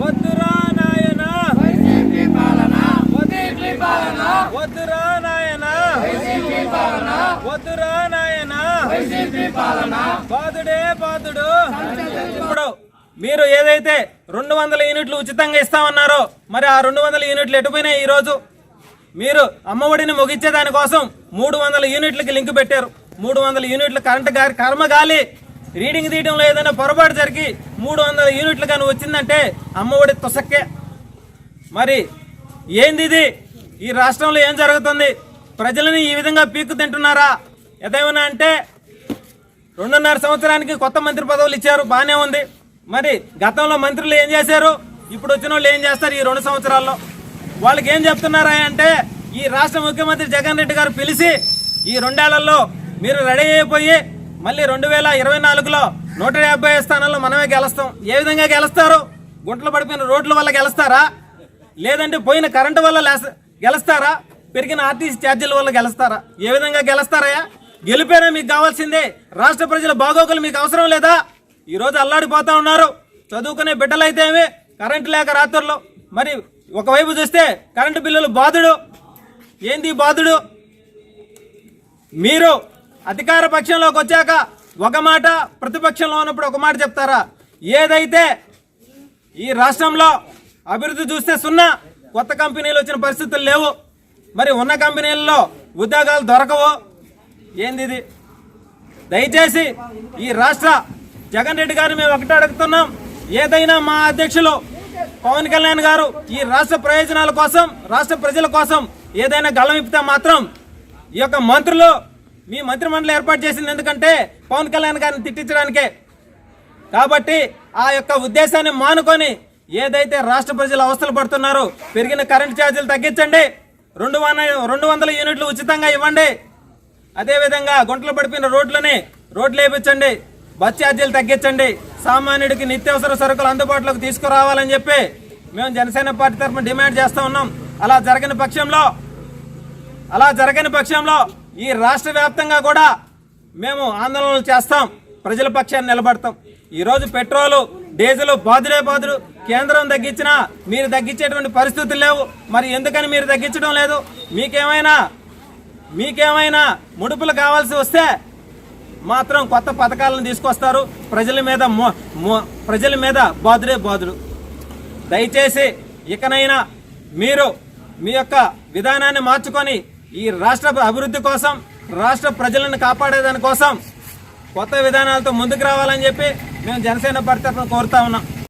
వద్దురా నాయన. వద్దురా నాయన. వద్దురా నాయన. పాదుడే పాదుడు ఇప్పుడు మీరు ఏదైతే రెండు వందల యూనిట్లు ఉచితంగా ఇస్తామన్నారో మరి ఆ రెండు వందల యూనిట్లు ఎటుపోయినాయి ఈ రోజు మీరు అమ్మఒడిని ముగించే దానికోసం మూడు వందల యూనిట్లకి లింక్ పెట్టారు. మూడు వందల యూనిట్ల కరెంటు గారి కర్మగాలి రీడింగ్ తీయడంలో ఏదైనా పొరపాటు జరిగి మూడు వందల యూనిట్లు కానీ వచ్చిందంటే అమ్మఒడి తుసక్కే. మరి ఏంది ఇది? ఈ రాష్ట్రంలో ఏం జరుగుతుంది? ప్రజలని ఈ విధంగా పీక్కు తింటున్నారా? ఏదేమైనా అంటే రెండున్నర సంవత్సరానికి కొత్త మంత్రి పదవులు ఇచ్చారు బాగానే ఉంది. మరి గతంలో మంత్రులు ఏం చేశారు? ఇప్పుడు వచ్చిన వాళ్ళు ఏం చేస్తారు ఈ రెండు సంవత్సరాల్లో? వాళ్ళకి ఏం చెప్తున్నారా అంటే ఈ రాష్ట్ర ముఖ్యమంత్రి జగన్ రెడ్డి గారు పిలిచి ఈ రెండేళ్ళలో మీరు రెడీ అయిపోయి మళ్ళీ రెండు వేల ఇరవై నాలుగులో నూట యాభై స్థానాల్లో మనమే గెలుస్తాం. ఏ విధంగా గెలుస్తారు? గుంటలు పడిపోయిన రోడ్ల వల్ల గెలుస్తారా? లేదంటే పోయిన కరెంటు వల్ల గెలుస్తారా? పెరిగిన ఆర్టీసీ ఛార్జీల వల్ల గెలుస్తారా? ఏ విధంగా గెలుస్తారయ్యా? గెలిపేనా మీకు కావాల్సిందే. రాష్ట్ర ప్రజల బాగోగులు మీకు అవసరం లేదా? ఈరోజు అల్లాడిపోతా ఉన్నారు. చదువుకునే బిడ్డలైతే ఏమి? కరెంటు లేక రాత్రుల్లో మరి ఒకవైపు చూస్తే కరెంటు బిల్లులు బాధుడు. ఏంది బాధుడు? మీరు అధికార పక్షంలోకి వచ్చాక ఒక మాట ప్రతిపక్షంలో ఉన్నప్పుడు ఒక మాట చెప్తారా? ఏదైతే ఈ రాష్ట్రంలో అభివృద్ధి చూస్తే సున్నా కొత్త కంపెనీలు వచ్చిన పరిస్థితులు లేవు. మరి ఉన్న కంపెనీలలో ఉద్యోగాలు దొరకవు. ఏంది ఇది? దయచేసి ఈ రాష్ట్ర జగన్ రెడ్డి గారు మేము ఒకటే అడుగుతున్నాం. ఏదైనా మా అధ్యక్షులు పవన్ కళ్యాణ్ గారు ఈ రాష్ట్ర ప్రయోజనాల కోసం రాష్ట్ర ప్రజల కోసం ఏదైనా గళం ఇప్పితే మాత్రం ఈ యొక్క మంత్రులు మీ మంత్రిమండలి ఏర్పాటు చేసింది ఎందుకంటే పవన్ కళ్యాణ్ గారిని తిట్టించడానికే. కాబట్టి ఆ యొక్క ఉద్దేశాన్ని మానుకొని ఏదైతే రాష్ట్ర ప్రజలు అవస్థలు పడుతున్నారో పెరిగిన కరెంట్ ఛార్జీలు తగ్గించండి. రెండు వంద రెండు వందల యూనిట్లు ఉచితంగా ఇవ్వండి. అదేవిధంగా గుంటలు పడిపోయిన రోడ్లని రోడ్లు వేయించండి బస్ ఛార్జీలు తగ్గించండి. సామాన్యుడికి నిత్యావసర సరుకులు అందుబాటులోకి తీసుకురావాలని చెప్పి మేము జనసేన పార్టీ తరఫున డిమాండ్ చేస్తూ ఉన్నాం. అలా జరగని పక్షంలో అలా జరగని పక్షంలో ఈ రాష్ట్ర వ్యాప్తంగా కూడా మేము ఆందోళనలు చేస్తాం ప్రజల పక్షాన్ని నిలబడతాం. ఈరోజు పెట్రోలు డీజిల్ బాదులే బాదులు కేంద్రం తగ్గించినా మీరు తగ్గించేటువంటి పరిస్థితులు లేవు. మరి ఎందుకని మీరు తగ్గించడం లేదు? మీకేమైనా మీకేమైనా ముడుపులు కావాల్సి వస్తే మాత్రం కొత్త పథకాలను తీసుకొస్తారు. ప్రజల మీద ప్రజల మీద బాదుడే బాదుడు దయచేసి ఇకనైనా మీరు మీ యొక్క విధానాన్ని మార్చుకొని ఈ రాష్ట్ర అభివృద్ధి కోసం రాష్ట్ర ప్రజలను కాపాడేదాని కోసం కొత్త విధానాలతో ముందుకు రావాలని చెప్పి మేము జనసేన పార్టీ తరఫున కోరుతా ఉన్నాం.